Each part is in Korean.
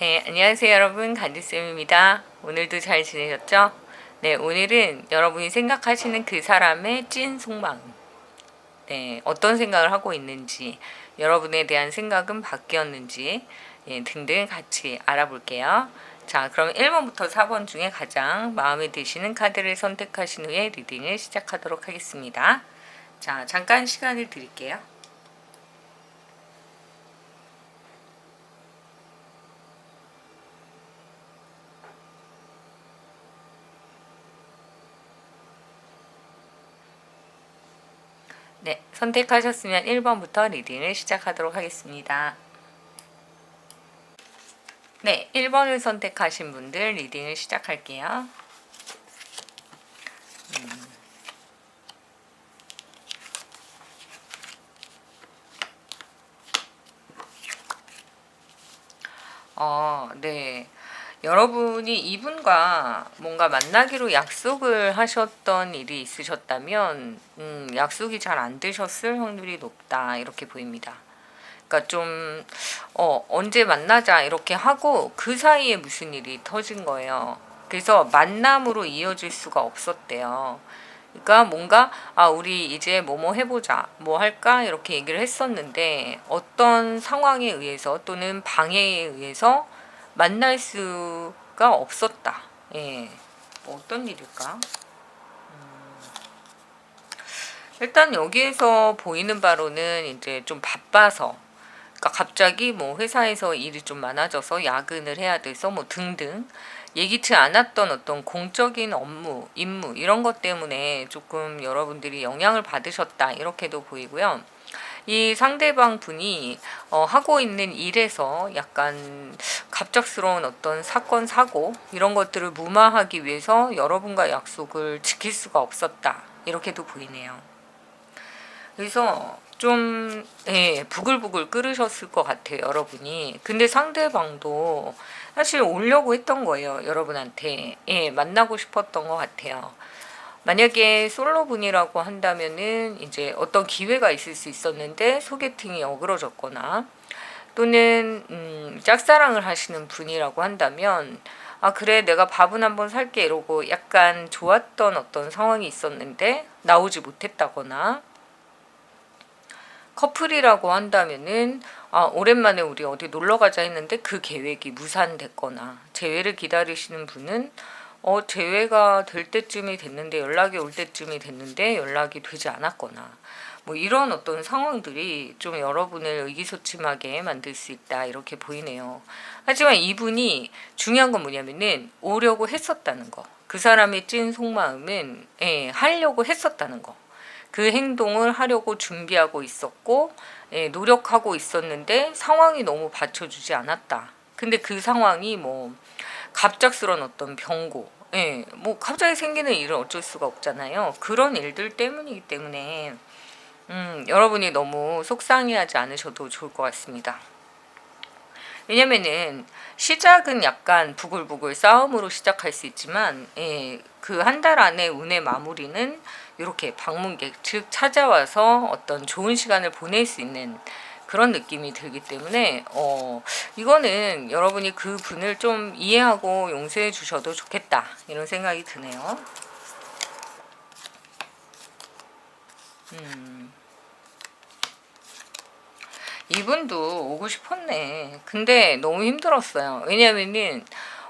네, 안녕하세요 여러분 간디쌤입니다. 오늘도 잘 지내셨죠? 네, 오늘은 여러분이 생각하시는 그 사람의 찐 속마음 네, 어떤 생각을 하고 있는지 여러분에 대한 생각은 바뀌었는지 예, 등등 같이 알아볼게요. 자, 그럼 1번부터 4번 중에 가장 마음에 드시는 카드를 선택하신 후에 리딩을 시작하도록 하겠습니다. 자, 잠깐 시간을 드릴게요. 네, 선택하셨으면 1번부터 리딩을 시작하도록 하겠습니다. 네, 1번을 선택하신 분들 리딩을 시작할게요. 음. 어, 네. 여러분이 이분과 뭔가 만나기로 약속을 하셨던 일이 있으셨다면, 음, 약속이 잘 안 되셨을 확률이 높다. 이렇게 보입니다. 그러니까 좀, 어, 언제 만나자. 이렇게 하고 그 사이에 무슨 일이 터진 거예요. 그래서 만남으로 이어질 수가 없었대요. 그러니까 뭔가 아 우리 이제 뭐뭐 해보자 뭐 할까 이렇게 얘기를 했었는데 어떤 상황에 의해서 또는 방해에 의해서 만날 수가 없었다. 예, 뭐 어떤 일일까? 음. 일단 여기에서 보이는 바로는 이제 좀 바빠서 그러니까 갑자기 뭐 회사에서 일이 좀 많아져서 야근을 해야 돼서 뭐 등등 예기치 않았던 어떤 공적인 업무, 임무 이런 것 때문에 조금 여러분들이 영향을 받으셨다 이렇게도 보이고요. 이 상대방 분이 어, 하고 있는 일에서 약간 갑작스러운 어떤 사건 사고 이런 것들을 무마하기 위해서 여러분과 약속을 지킬 수가 없었다 이렇게도 보이네요. 그래서 좀 예, 부글부글 끓으셨을 것 같아요, 여러분이. 근데 상대방도 사실 오려고 했던 거예요, 여러분한테. 예, 만나고 싶었던 것 같아요. 만약에 솔로분이라고 한다면은 이제 어떤 기회가 있을 수 있었는데 소개팅이 어그러졌거나 또는 음, 짝사랑을 하시는 분이라고 한다면 아 그래 내가 밥은 한번 살게 이러고 약간 좋았던 어떤 상황이 있었는데 나오지 못했다거나 커플이라고 한다면은 아, 오랜만에 우리 어디 놀러 가자 했는데 그 계획이 무산됐거나 재회를 기다리시는 분은 어, 재회가 될 때쯤이 됐는데 연락이 올 때쯤이 됐는데 연락이 되지 않았거나 뭐 이런 어떤 상황들이 좀 여러분을 의기소침하게 만들 수 있다 이렇게 보이네요. 하지만 이분이 중요한 건 뭐냐면은 오려고 했었다는 거. 그 사람의 찐 속마음은 예, 하려고 했었다는 거. 그 행동을 하려고 준비하고 있었고 예, 노력하고 있었는데 상황이 너무 받쳐주지 않았다. 근데 그 상황이 뭐 갑작스런 어떤 병고, 예, 뭐 갑자기 생기는 일은 어쩔 수가 없잖아요. 그런 일들 때문이기 때문에 음, 여러분이 너무 속상해하지 않으셔도 좋을 것 같습니다. 왜냐면은 시작은 약간 부글부글 싸움으로 시작할 수 있지만 예, 그 한 달 안에 운의 마무리는 이렇게 방문객 즉 찾아와서 어떤 좋은 시간을 보낼 수 있는 그런 느낌이 들기 때문에 어 이거는 여러분이 그 분을 좀 이해하고 용서해 주셔도 좋겠다 이런 생각이 드네요. 음. 이분도 오고 싶었네. 근데 너무 힘들었어요. 왜냐면은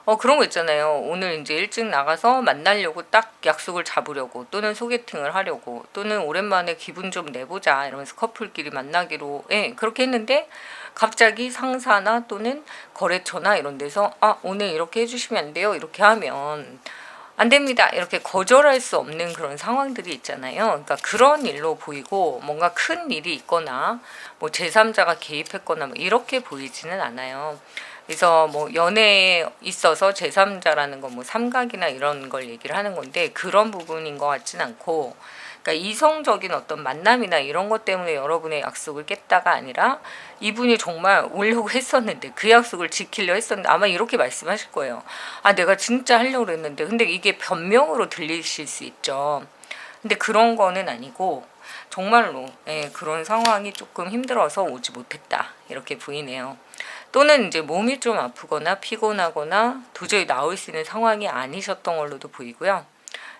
어 그런 거 있잖아요. 오늘 이제 일찍 나가서 만나려고 딱 약속을 잡으려고 또는 소개팅을 하려고 또는 오랜만에 기분 좀 내보자 이러면서 커플끼리 만나기로 예, 그렇게 했는데 갑자기 상사나 또는 거래처나 이런 데서 아 오늘 이렇게 해주시면 안 돼요 이렇게 하면 안 됩니다. 이렇게 거절할 수 없는 그런 상황들이 있잖아요. 그러니까 그런 일로 보이고 뭔가 큰 일이 있거나 뭐 제3자가 개입했거나 뭐 이렇게 보이지는 않아요. 그래서 뭐 연애에 있어서 제3자라는 건 뭐 삼각이나 이런 걸 얘기를 하는 건데 그런 부분인 것 같진 않고 그러니까 이성적인 어떤 만남이나 이런 것 때문에 여러분의 약속을 깼다가 아니라 이분이 정말 오려고 했었는데 그 약속을 지키려 했었는데 아마 이렇게 말씀하실 거예요. 아 내가 진짜 하려고 했는데 근데 이게 변명으로 들리실 수 있죠. 근데 그런 거는 아니고 정말로 예, 그런 상황이 조금 힘들어서 오지 못했다 이렇게 보이네요. 또는 이제 몸이 좀 아프거나 피곤하거나 도저히 나올 수 있는 상황이 아니셨던 걸로도 보이고요.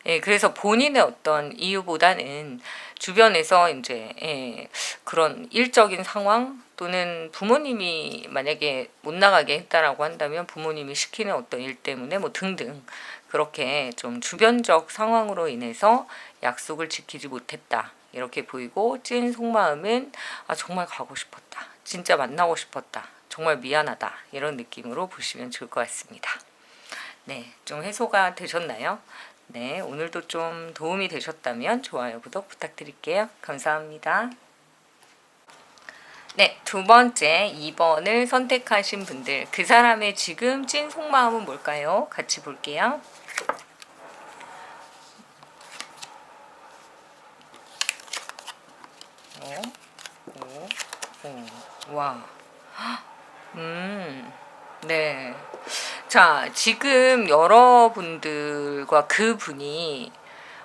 예, 그래서 본인의 어떤 이유보다는 주변에서 이제 예, 그런 일적인 상황 또는 부모님이 만약에 못 나가게 했다라고 한다면 부모님이 시키는 어떤 일 때문에 뭐 등등 그렇게 좀 주변적 상황으로 인해서 약속을 지키지 못했다. 이렇게 보이고 찐 속마음은 아 정말 가고 싶었다. 진짜 만나고 싶었다. 정말 미안하다. 이런 느낌으로 보시면 좋을 것 같습니다. 네, 좀 해소가 되셨나요? 네, 오늘도 좀 도움이 되셨다면 좋아요, 구독 부탁드릴게요. 감사합니다. 네, 두 번째 2번을 선택하신 분들, 그 사람의 지금 찐 속마음은 뭘까요? 같이 볼게요. 어, 오, 오, 와. 음, 네. 자, 지금 여러분들과 그분이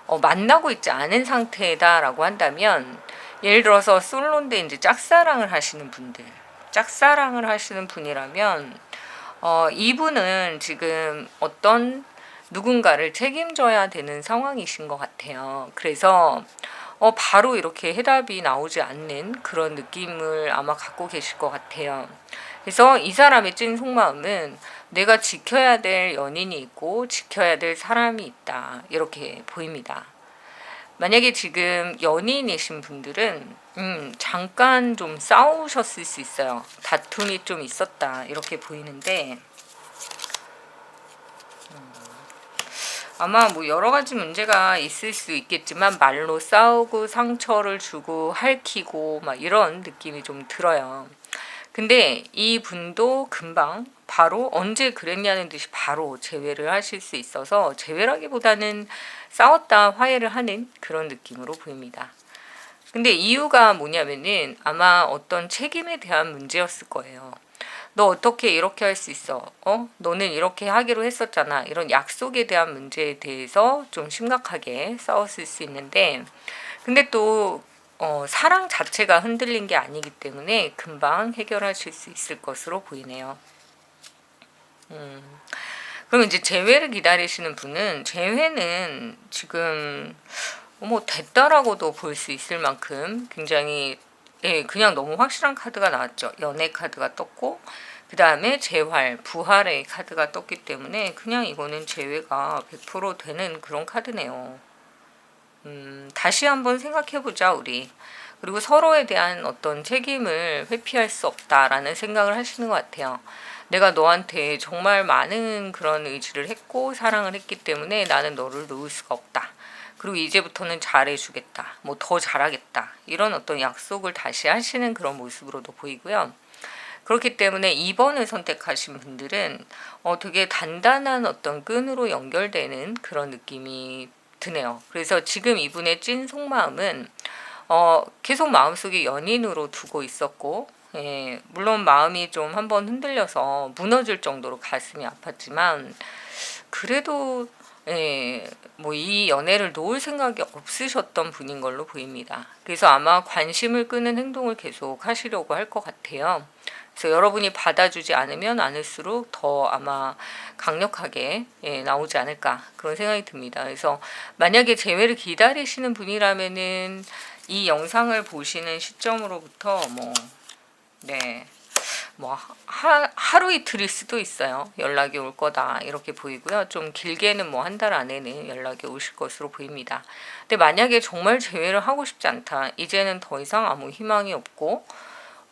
어, 만나고 있지 않은 상태다라고 한다면 예를 들어서 솔로인데 이제 짝사랑을 하시는 분들, 짝사랑을 하시는 분이라면 어, 이분은 지금 어떤 누군가를 책임져야 되는 상황이신 것 같아요. 그래서 어, 바로 이렇게 해답이 나오지 않는 그런 느낌을 아마 갖고 계실 것 같아요. 그래서 이 사람의 찐 속마음은 내가 지켜야 될 연인이 있고 지켜야 될 사람이 있다. 이렇게 보입니다. 만약에 지금 연인이신 분들은 음, 잠깐 좀 싸우셨을 수 있어요. 다툼이 좀 있었다. 이렇게 보이는데 음, 아마 뭐 여러 가지 문제가 있을 수 있겠지만 말로 싸우고 상처를 주고 핥히고 막 이런 느낌이 좀 들어요. 근데 이 분도 금방 바로 언제 그랬냐는 듯이 바로 제외를 하실 수 있어서 제외라기보다는 싸웠다 화해를 하는 그런 느낌으로 보입니다. 근데 이유가 뭐냐면은 아마 어떤 책임에 대한 문제였을 거예요. 너 어떻게 이렇게 할 수 있어? 어? 너는 이렇게 하기로 했었잖아. 이런 약속에 대한 문제에 대해서 좀 심각하게 싸웠을 수 있는데, 근데 또 어, 사랑 자체가 흔들린 게 아니기 때문에 금방 해결하실 수 있을 것으로 보이네요. 음, 그럼 이제 재회를 기다리시는 분은 재회는 지금 뭐 됐다라고도 볼 수 있을 만큼 굉장히 예, 그냥 너무 확실한 카드가 나왔죠. 연애 카드가 떴고 그 다음에 재활, 부활의 카드가 떴기 때문에 그냥 이거는 재회가 100% 되는 그런 카드네요. 음, 다시 한번 생각해보자 우리. 그리고 서로에 대한 어떤 책임을 회피할 수 없다라는 생각을 하시는 것 같아요. 내가 너한테 정말 많은 그런 의지를 했고 사랑을 했기 때문에 나는 너를 놓을 수가 없다. 그리고 이제부터는 잘해주겠다. 뭐 더 잘하겠다. 이런 어떤 약속을 다시 하시는 그런 모습으로도 보이고요. 그렇기 때문에 2번을 선택하신 분들은 어, 되게 단단한 어떤 끈으로 연결되는 그런 느낌이 드네요. 그래서 지금 이분의 찐 속마음은 어, 계속 마음속에 연인으로 두고 있었고 예, 물론 마음이 좀 한번 흔들려서 무너질 정도로 가슴이 아팠지만 그래도 예, 뭐 이 연애를 놓을 생각이 없으셨던 분인 걸로 보입니다. 그래서 아마 관심을 끄는 행동을 계속 하시려고 할 것 같아요. 그래서 여러분이 받아주지 않으면 않을수록 더 아마 강력하게 예, 나오지 않을까 그런 생각이 듭니다. 그래서 만약에 재회를 기다리시는 분이라면은 이 영상을 보시는 시점으로부터 뭐 네. 뭐 하, 하루 이틀일 수도 있어요. 연락이 올 거다 이렇게 보이고요. 좀 길게는 뭐 한 달 안에는 연락이 오실 것으로 보입니다. 근데 만약에 정말 재회를 하고 싶지 않다. 이제는 더 이상 아무 희망이 없고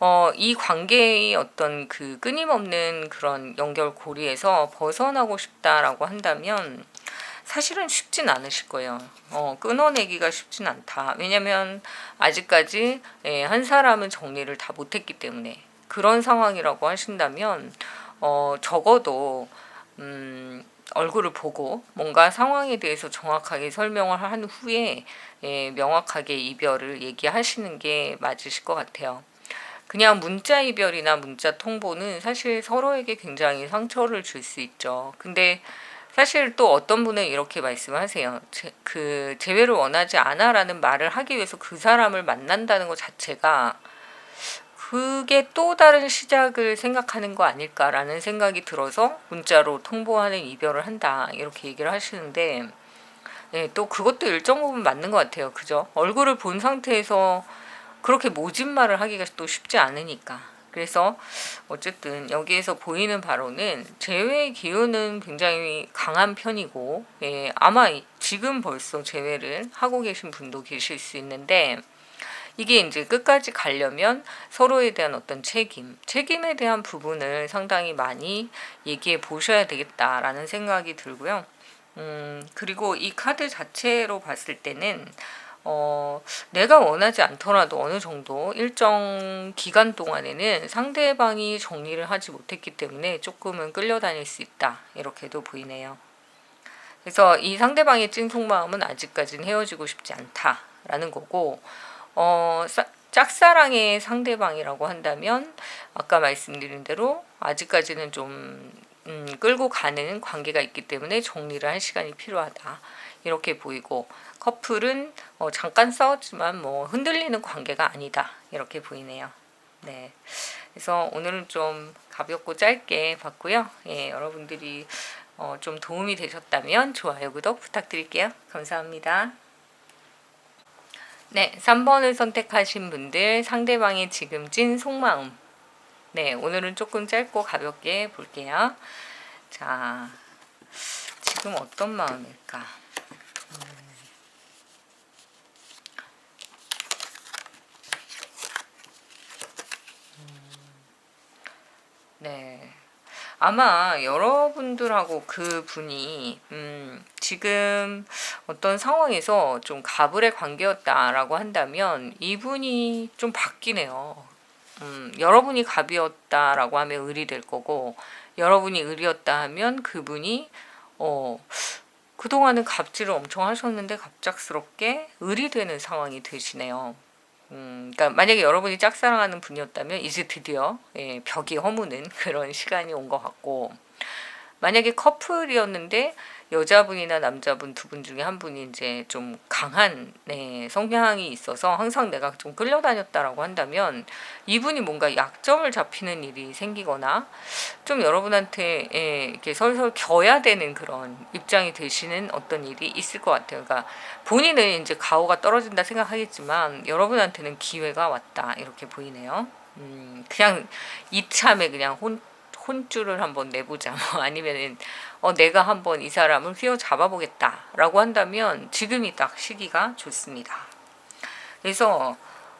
어, 이 관계의 어떤 그 끊임없는 그런 연결 고리에서 벗어나고 싶다라고 한다면 사실은 쉽진 않으실 거예요. 어, 끊어내기가 쉽진 않다. 왜냐면 아직까지 예, 한 사람은 정리를 다 못했기 때문에 그런 상황이라고 하신다면 어, 적어도 음, 얼굴을 보고 뭔가 상황에 대해서 정확하게 설명을 한 후에 예, 명확하게 이별을 얘기하시는 게 맞으실 것 같아요. 그냥 문자 이별이나 문자 통보는 사실 서로에게 굉장히 상처를 줄 수 있죠. 근데 사실 또 어떤 분은 이렇게 말씀하세요. 제, 그 재회를 원하지 않아라는 말을 하기 위해서 그 사람을 만난다는 것 자체가 그 그게 또 다른 시작을 생각하는 거 아닐까라는 생각이 들어서 문자로 통보하는 이별을 한다 이렇게 얘기를 하시는데 예, 또 그것도 일정 부분 맞는 것 같아요. 그죠? 얼굴을 본 상태에서 그렇게 모진 말을 하기가 또 쉽지 않으니까. 그래서 어쨌든 여기에서 보이는 바로는 재회의 기운은 굉장히 강한 편이고 예, 아마 지금 벌써 재회를 하고 계신 분도 계실 수 있는데 이게 이제 끝까지 가려면 서로에 대한 어떤 책임, 책임에 대한 부분을 상당히 많이 얘기해 보셔야 되겠다라는 생각이 들고요. 음, 그리고 이 카드 자체로 봤을 때는 어, 내가 원하지 않더라도 어느 정도 일정 기간 동안에는 상대방이 정리를 하지 못했기 때문에 조금은 끌려다닐 수 있다. 이렇게도 보이네요. 그래서 이 상대방의 찐 속마음은 아직까지는 헤어지고 싶지 않다라는 거고, 어, 짝사랑의 상대방이라고 한다면 아까 말씀드린 대로 아직까지는 좀 음, 끌고 가는 관계가 있기 때문에 정리를 할 시간이 필요하다. 이렇게 보이고 커플은 어, 잠깐 싸웠지만 뭐 흔들리는 관계가 아니다. 이렇게 보이네요. 네. 그래서 오늘은 좀 가볍고 짧게 봤고요. 예, 여러분들이 어, 좀 도움이 되셨다면 좋아요, 구독 부탁드릴게요. 감사합니다. 네, 3번을 선택하신 분들 상대방의 지금 찐 속마음 네, 오늘은 조금 짧고 가볍게 볼게요. 자, 지금 어떤 마음일까? 음. 네. 아마 여러분들하고 그 분이 음, 지금 어떤 상황에서 좀 가불의 관계였다라고 한다면 이분이 좀 바뀌네요. 음, 여러분이 갑이었다라고 하면 을이 될 거고 여러분이 을이었다 하면 그분이 어 그동안은 갑질을 엄청 하셨는데 갑작스럽게 을이 되는 상황이 되시네요. 음, 그러니까 만약에 여러분이 짝사랑하는 분이었다면 이제 드디어 예, 벽이 허무는 그런 시간이 온 것 같고 만약에 커플이었는데 여자분이나 남자분 두 분 중에 한 분이 이제 좀 강한 네, 성향이 있어서 항상 내가 좀 끌려다녔다라고 한다면 이분이 뭔가 약점을 잡히는 일이 생기거나 좀 여러분한테 예, 이렇게 설설 겨야 되는 그런 입장이 되시는 어떤 일이 있을 것 같아요. 그러니까 본인은 이제 가오가 떨어진다 생각하겠지만 여러분한테는 기회가 왔다 이렇게 보이네요. 음, 그냥 이참에 그냥 혼 혼줄을 한번 내보자. 뭐 아니면은 어, 내가 한번 이 사람을 휘어잡아 보겠다라고 한다면 지금이 딱 시기가 좋습니다. 그래서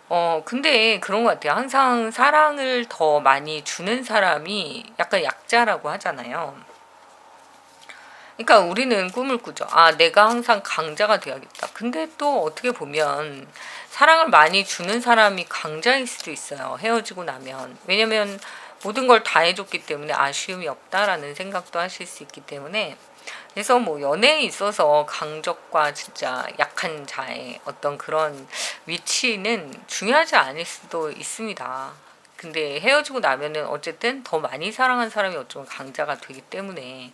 어 근데 그런 것 같아요. 항상 사랑을 더 많이 주는 사람이 약간 약자라고 하잖아요. 그러니까 우리는 꿈을 꾸죠. 아, 내가 항상 강자가 되어야겠다. 근데 또 어떻게 보면 사랑을 많이 주는 사람이 강자일 수도 있어요. 헤어지고 나면. 왜냐면 모든 걸 다 해줬기 때문에 아쉬움이 없다라는 생각도 하실 수 있기 때문에 그래서 뭐 연애에 있어서 강적과 진짜 약한 자의 어떤 그런 위치는 중요하지 않을 수도 있습니다. 근데 헤어지고 나면은 어쨌든 더 많이 사랑한 사람이 어쩌면 강자가 되기 때문에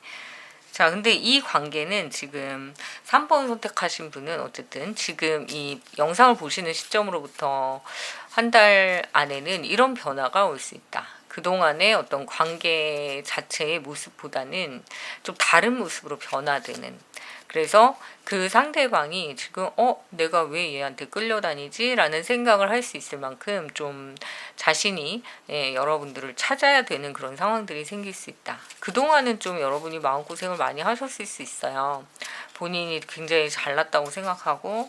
자, 근데 이 관계는 지금 3번 선택하신 분은 어쨌든 지금 이 영상을 보시는 시점으로부터 한 달 안에는 이런 변화가 올 수 있다. 그동안의 어떤 관계 자체의 모습보다는 좀 다른 모습으로 변화되는 그래서 그 상대방이 지금 어 내가 왜 얘한테 끌려다니지 라는 생각을 할 수 있을 만큼 좀 자신이 예, 여러분들을 찾아야 되는 그런 상황들이 생길 수 있다. 그 동안은 좀 여러분이 마음 고생을 많이 하셨을 수 있어요. 본인이 굉장히 잘났다고 생각하고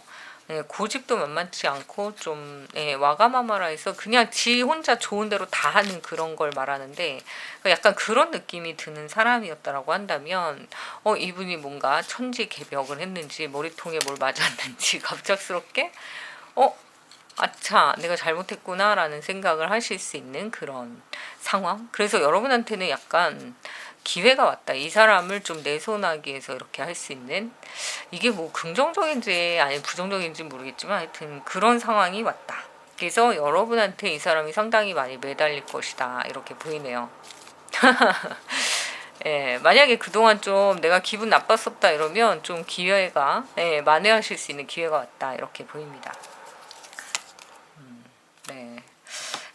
예, 고집도 만만치 않고 좀 예, 와가마마라 해서 그냥 지 혼자 좋은 대로 다 하는 그런 걸 말하는데 약간 그런 느낌이 드는 사람이었다라고 한다면 어 이분이 뭔가 천지 개벽을 했는지 머리통에 뭘 맞았는지 갑작스럽게 어 아차 내가 잘못했구나라는 생각을 하실 수 있는 그런 상황? 그래서 여러분한테는 약간 기회가 왔다. 이 사람을 좀 내손하기 위해서 이렇게 할 수 있는 이게 뭐 긍정적인지 아니 부정적인지 모르겠지만 하여튼 그런 상황이 왔다. 그래서 여러분한테 이 사람이 상당히 많이 매달릴 것이다. 이렇게 보이네요. 예, 만약에 그동안 좀 내가 기분 나빴었다 이러면 좀 기회가 예, 만회하실 수 있는 기회가 왔다. 이렇게 보입니다. 음, 네.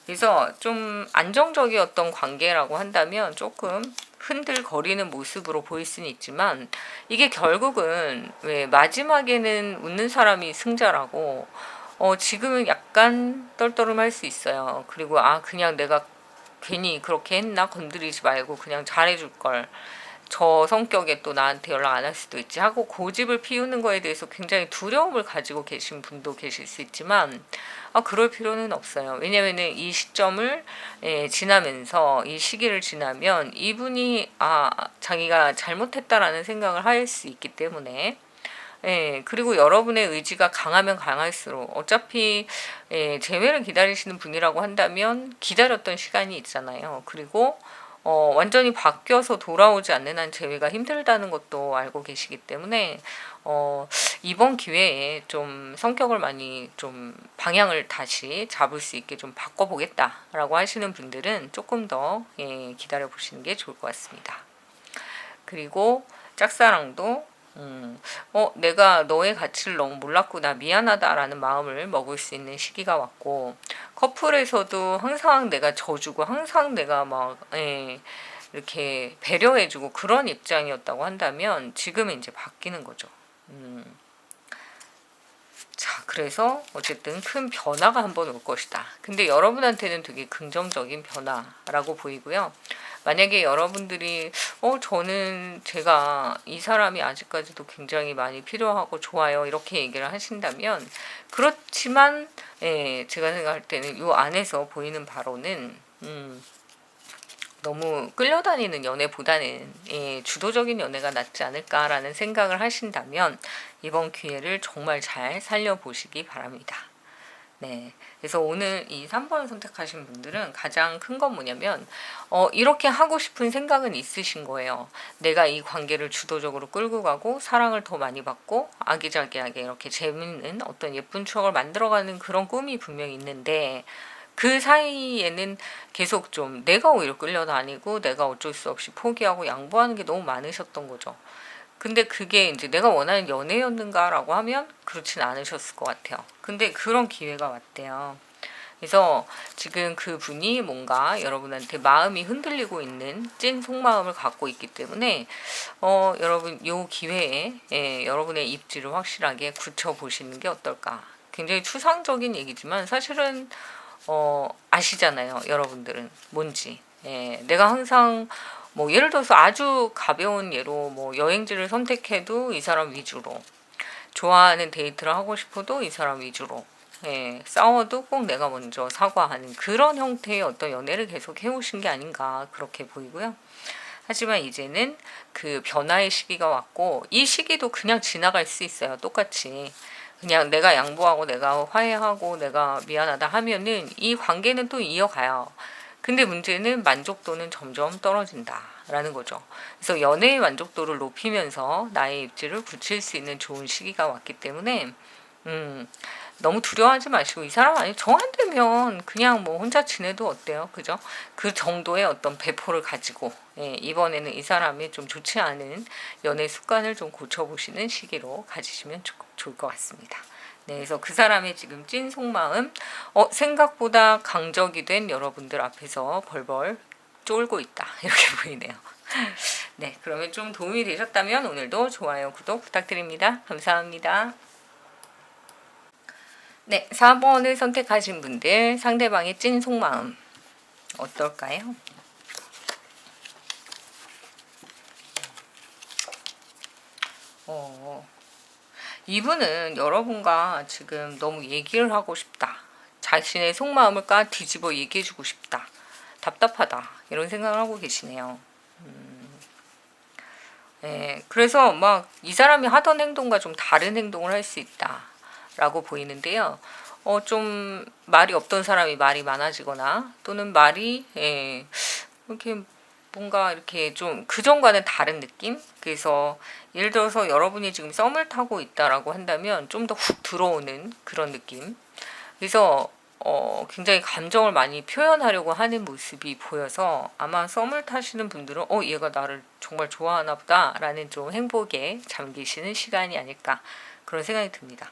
그래서 좀 안정적이었던 관계라고 한다면 조금 흔들거리는 모습으로 보일 수는 있지만 이게 결국은 왜 마지막에는 웃는 사람이 승자라고 어 지금은 약간 떨떠름할 수 있어요. 그리고 아 그냥 내가 괜히 그렇게 했나 건드리지 말고 그냥 잘해줄 걸. 저 성격에 또 나한테 연락 안 할 수도 있지 하고 고집을 피우는 거에 대해서 굉장히 두려움을 가지고 계신 분도 계실 수 있지만 아 그럴 필요는 없어요. 왜냐면은 이 시점을 예, 지나면서 이 시기를 지나면 이분이 아 자기가 잘못했다라는 생각을 할 수 있기 때문에 예, 그리고 여러분의 의지가 강하면 강할수록 어차피 예, 재회를 기다리시는 분이라고 한다면 기다렸던 시간이 있잖아요. 그리고 어, 완전히 바뀌어서 돌아오지 않는 한 재회가 힘들다는 것도 알고 계시기 때문에 어, 이번 기회에 좀 성격을 많이 좀 방향을 다시 잡을 수 있게 좀 바꿔보겠다라고 하시는 분들은 조금 더 예, 기다려 보시는 게 좋을 것 같습니다. 그리고 짝사랑도 음, 어, 내가 너의 가치를 너무 몰랐구나, 미안하다라는 마음을 먹을 수 있는 시기가 왔고, 커플에서도 항상 내가 져주고, 항상 내가 막, 예, 이렇게 배려해주고 그런 입장이었다고 한다면, 지금은 이제 바뀌는 거죠. 음. 자, 그래서 어쨌든 큰 변화가 한번 올 것이다. 근데 여러분한테는 되게 긍정적인 변화라고 보이고요. 만약에 여러분들이 어 저는 제가 이 사람이 아직까지도 굉장히 많이 필요하고 좋아요 이렇게 얘기를 하신다면 그렇지만 예, 제가 생각할 때는 요 안에서 보이는 바로는 음, 너무 끌려다니는 연애보다는 예, 주도적인 연애가 낫지 않을까라는 생각을 하신다면 이번 기회를 정말 잘 살려보시기 바랍니다. 네. 그래서 오늘 이 3번을 선택하신 분들은 가장 큰 건 뭐냐면, 어, 이렇게 하고 싶은 생각은 있으신 거예요. 내가 이 관계를 주도적으로 끌고 가고, 사랑을 더 많이 받고, 아기자기하게 이렇게 재밌는 어떤 예쁜 추억을 만들어가는 그런 꿈이 분명히 있는데, 그 사이에는 계속 좀 내가 오히려 끌려다니고, 내가 어쩔 수 없이 포기하고 양보하는 게 너무 많으셨던 거죠. 근데 그게 이제 내가 원하는 연애였는가라고 하면 그렇진 않으셨을 것 같아요. 근데 그런 기회가 왔대요. 그래서 지금 그 분이 뭔가 여러분한테 마음이 흔들리고 있는 찐 속마음을 갖고 있기 때문에 어 여러분 요 기회에 예, 여러분의 입지를 확실하게 굳혀 보시는 게 어떨까. 굉장히 추상적인 얘기지만 사실은 어 아시잖아요, 여러분들은 뭔지. 예, 내가 항상 뭐 예를 들어서 아주 가벼운 예로 뭐 여행지를 선택해도 이 사람 위주로 좋아하는 데이트를 하고 싶어도 이 사람 위주로 예, 싸워도 꼭 내가 먼저 사과하는 그런 형태의 어떤 연애를 계속 해오신 게 아닌가 그렇게 보이고요. 하지만 이제는 그 변화의 시기가 왔고 이 시기도 그냥 지나갈 수 있어요. 똑같이. 그냥 내가 양보하고 내가 화해하고 내가 미안하다 하면은 이 관계는 또 이어가요. 근데 문제는 만족도는 점점 떨어진다라는 거죠. 그래서 연애의 만족도를 높이면서 나의 입지를 굳힐 수 있는 좋은 시기가 왔기 때문에 음, 너무 두려워하지 마시고 이 사람 아니 정안 되면 그냥 뭐 혼자 지내도 어때요, 그죠? 그 정도의 어떤 배포를 가지고 예, 이번에는 이 사람이 좀 좋지 않은 연애 습관을 좀 고쳐보시는 시기로 가지시면 좋, 좋을 것 같습니다. 네, 그래서 그 사람의 지금 찐 속마음, 어, 생각보다 강적이 된 여러분들 앞에서 벌벌 쫄고 있다. 이렇게 보이네요. 네, 그러면 좀 도움이 되셨다면 오늘도 좋아요, 구독 부탁드립니다. 감사합니다. 네, 4번을 선택하신 분들 상대방의 찐 속마음 어떨까요? 어, 이분은 여러분과 지금 너무 얘기를 하고 싶다. 자신의 속마음을 까 뒤집어 얘기해주고 싶다. 답답하다. 이런 생각을 하고 계시네요. 음, 네, 그래서 막 이 사람이 하던 행동과 좀 다른 행동을 할 수 있다. 라고 보이는데요. 어, 좀 말이 없던 사람이 말이 많아지거나 또는 말이 예, 이렇게 뭔가 이렇게 좀 그전과는 다른 느낌? 그래서 예를 들어서 여러분이 지금 썸을 타고 있다라고 한다면 좀 더 훅 들어오는 그런 느낌. 그래서 어, 굉장히 감정을 많이 표현하려고 하는 모습이 보여서 아마 썸을 타시는 분들은 어, 얘가 나를 정말 좋아하나 보다 라는 좀 행복에 잠기시는 시간이 아닐까 그런 생각이 듭니다.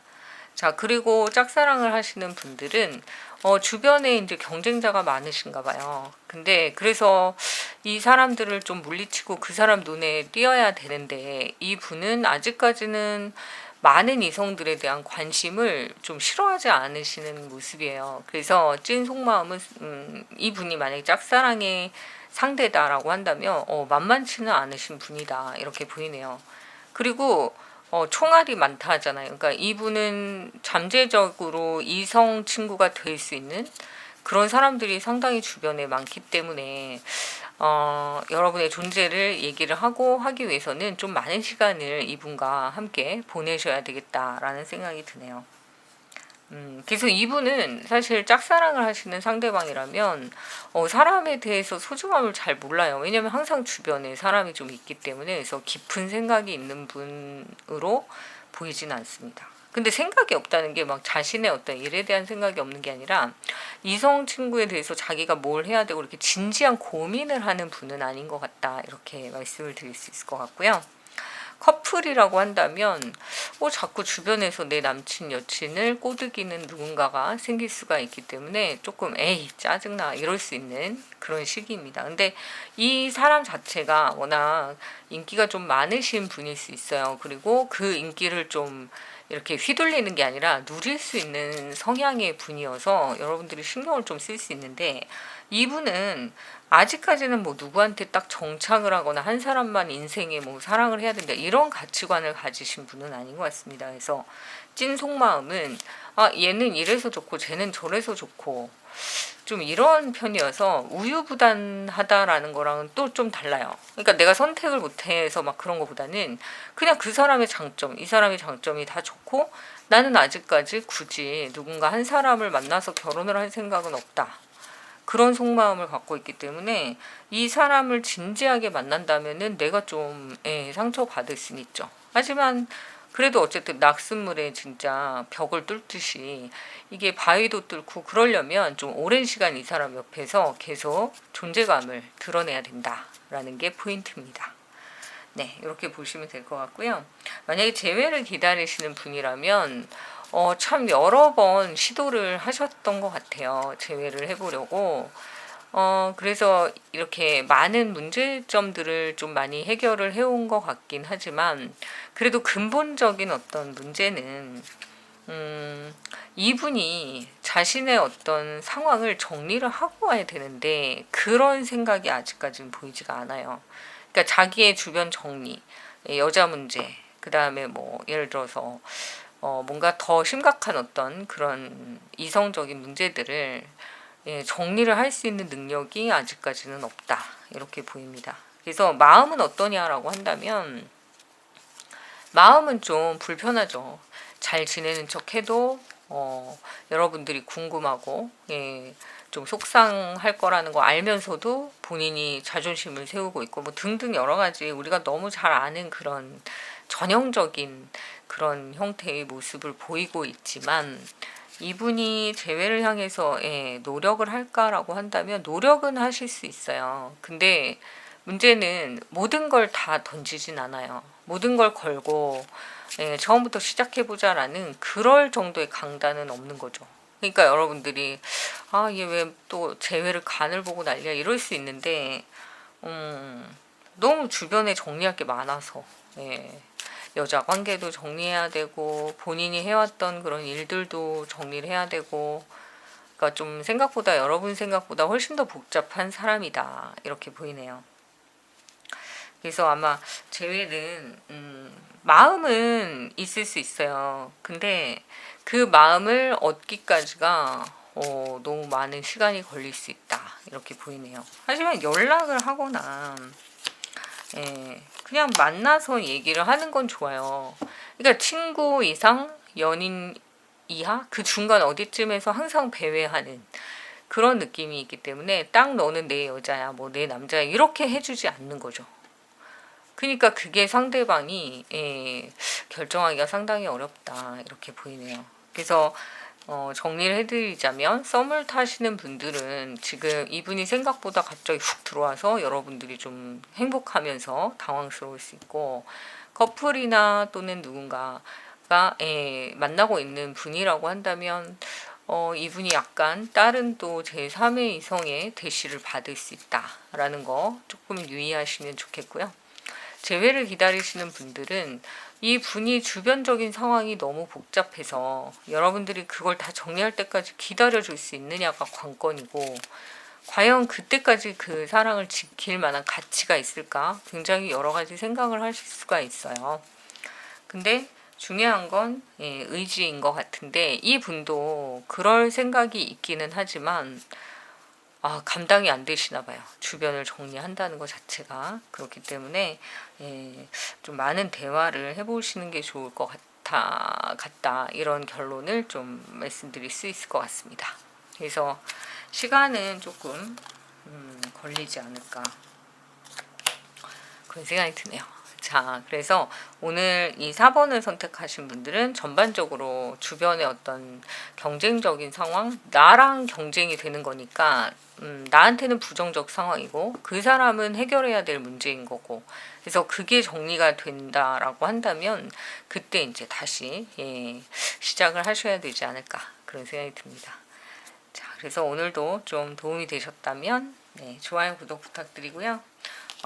자, 그리고 짝사랑을 하시는 분들은 어, 주변에 이제 경쟁자가 많으신가 봐요. 근데 그래서 이 사람들을 좀 물리치고 그 사람 눈에 띄어야 되는데 이 분은 아직까지는 많은 이성들에 대한 관심을 좀 싫어하지 않으시는 모습이에요. 그래서 찐 속마음은 음, 이 분이 만약에 짝사랑의 상대다라고 한다면 어, 만만치는 않으신 분이다 이렇게 보이네요. 그리고 어, 총알이 많다 하잖아요. 그러니까 이분은 잠재적으로 이성 친구가 될 수 있는 그런 사람들이 상당히 주변에 많기 때문에 어, 여러분의 존재를 얘기를 하고 하기 위해서는 좀 많은 시간을 이분과 함께 보내셔야 되겠다라는 생각이 드네요. 음, 그래서 이분은 사실 짝사랑을 하시는 상대방이라면 어, 사람에 대해서 소중함을 잘 몰라요. 왜냐면 항상 주변에 사람이 좀 있기 때문에 그래서 깊은 생각이 있는 분으로 보이진 않습니다. 근데 생각이 없다는 게 막 자신의 어떤 일에 대한 생각이 없는 게 아니라 이성 친구에 대해서 자기가 뭘 해야 되고 이렇게 진지한 고민을 하는 분은 아닌 것 같다. 이렇게 말씀을 드릴 수 있을 것 같고요. 커플이라고 한다면 어, 자꾸 주변에서 내 남친 여친을 꼬드기는 누군가가 생길 수가 있기 때문에 조금 에이 짜증나 이럴 수 있는 그런 시기입니다. 근데 이 사람 자체가 워낙 인기가 좀 많으신 분일 수 있어요. 그리고 그 인기를 좀 이렇게 휘둘리는 게 아니라 누릴 수 있는 성향의 분이어서 여러분들이 신경을 좀 쓸 수 있는데 이분은 아직까지는 뭐 누구한테 딱 정착을 하거나 한 사람만 인생에 뭐 사랑을 해야 된다 이런 가치관을 가지신 분은 아닌 것 같습니다. 그래서 찐 속마음은 아 얘는 이래서 좋고 쟤는 저래서 좋고 좀 이런 편이어서 우유부단하다라는 거랑은 또 좀 달라요. 그러니까 내가 선택을 못해서 막 그런 것보다는 그냥 그 사람의 장점, 이 사람의 장점이 다 좋고 나는 아직까지 굳이 누군가 한 사람을 만나서 결혼을 할 생각은 없다. 그런 속마음을 갖고 있기 때문에 이 사람을 진지하게 만난다면은 내가 좀 예, 상처받을 수는 있죠. 하지만 그래도 어쨌든 낙숫물에 진짜 벽을 뚫듯이 이게 바위도 뚫고 그러려면 좀 오랜 시간 이 사람 옆에서 계속 존재감을 드러내야 된다라는 게 포인트입니다. 네, 이렇게 보시면 될 것 같고요. 만약에 재회를 기다리시는 분이라면 어, 참 여러 번 시도를 하셨던 것 같아요. 재회를 해보려고. 어, 그래서 이렇게 많은 문제점들을 좀 많이 해결을 해온 것 같긴 하지만, 그래도 근본적인 어떤 문제는, 음, 이분이 자신의 어떤 상황을 정리를 하고 와야 되는데, 그런 생각이 아직까지는 보이지가 않아요. 그러니까 자기의 주변 정리, 여자 문제, 그 다음에 뭐, 예를 들어서, 어, 뭔가 더 심각한 어떤 그런 이성적인 문제들을 예, 정리를 할 수 있는 능력이 아직까지는 없다. 이렇게 보입니다. 그래서 마음은 어떠냐라고 한다면 마음은 좀 불편하죠. 잘 지내는 척 해도 어, 여러분들이 궁금하고 예, 좀 속상할 거라는 거 알면서도 본인이 자존심을 세우고 있고 뭐 등등 여러 가지 우리가 너무 잘 아는 그런 전형적인 그런 형태의 모습을 보이고 있지만 이분이 재회를 향해서 예, 노력을 할까라고 한다면 노력은 하실 수 있어요. 근데 문제는 모든 걸 다 던지진 않아요. 모든 걸 걸고 예, 처음부터 시작해보자라는 그럴 정도의 강단은 없는 거죠. 그러니까 여러분들이 아 얘 왜 또 재회를 간을 보고 난리야 이럴 수 있는데 음, 너무 주변에 정리할 게 많아서 예. 여자 관계도 정리해야 되고 본인이 해왔던 그런 일들도 정리를 해야 되고 그러니까 좀 생각보다 여러분 생각보다 훨씬 더 복잡한 사람이다 이렇게 보이네요. 그래서 아마 재회는 음, 마음은 있을 수 있어요. 근데 그 마음을 얻기까지가 어, 너무 많은 시간이 걸릴 수 있다 이렇게 보이네요. 하지만 연락을 하거나 예, 그냥 만나서 얘기를 하는 건 좋아요. 그러니까 친구 이상, 연인 이하, 그 중간 어디쯤에서 항상 배회하는 그런 느낌이 있기 때문에 딱 너는 내 여자야, 뭐 내 남자야 이렇게 해주지 않는 거죠. 그러니까 그게 상대방이 예, 결정하기가 상당히 어렵다 이렇게 보이네요. 그래서 어, 정리를 해드리자면 썸을 타시는 분들은 지금 이분이 생각보다 갑자기 훅 들어와서 여러분들이 좀 행복하면서 당황스러울 수 있고 커플이나 또는 누군가 가 예, 만나고 있는 분이라고 한다면 어, 이분이 약간 다른 또 제3의 이성의 대시를 받을 수 있다라는 거 조금 유의하시면 좋겠고요. 재회를 기다리시는 분들은 이 분이 주변적인 상황이 너무 복잡해서 여러분들이 그걸 다 정리할 때까지 기다려줄 수 있느냐가 관건이고 과연 그때까지 그 사랑을 지킬 만한 가치가 있을까 굉장히 여러 가지 생각을 하실 수가 있어요. 근데 중요한 건 예, 의지인 것 같은데 이 분도 그럴 생각이 있기는 하지만 아, 감당이 안 되시나 봐요. 주변을 정리한다는 것 자체가 그렇기 때문에 예, 좀 많은 대화를 해보시는 게 좋을 것 같아 같다 이런 결론을 좀 말씀드릴 수 있을 것 같습니다. 그래서 시간은 조금 음, 걸리지 않을까 그런 생각이 드네요. 자, 그래서 오늘 이 4번을 선택하신 분들은 전반적으로 주변의 어떤 경쟁적인 상황, 나랑 경쟁이 되는 거니까, 음, 나한테는 부정적 상황이고, 그 사람은 해결해야 될 문제인 거고, 그래서 그게 정리가 된다라고 한다면, 그때 이제 다시, 예, 시작을 하셔야 되지 않을까, 그런 생각이 듭니다. 자, 그래서 오늘도 좀 도움이 되셨다면, 네, 좋아요, 구독 부탁드리고요.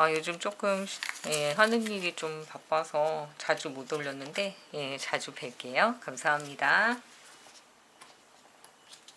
아, 요즘 조금 예, 하는 일이 좀 바빠서 자주 못 올렸는데 예, 자주 뵐게요. 감사합니다.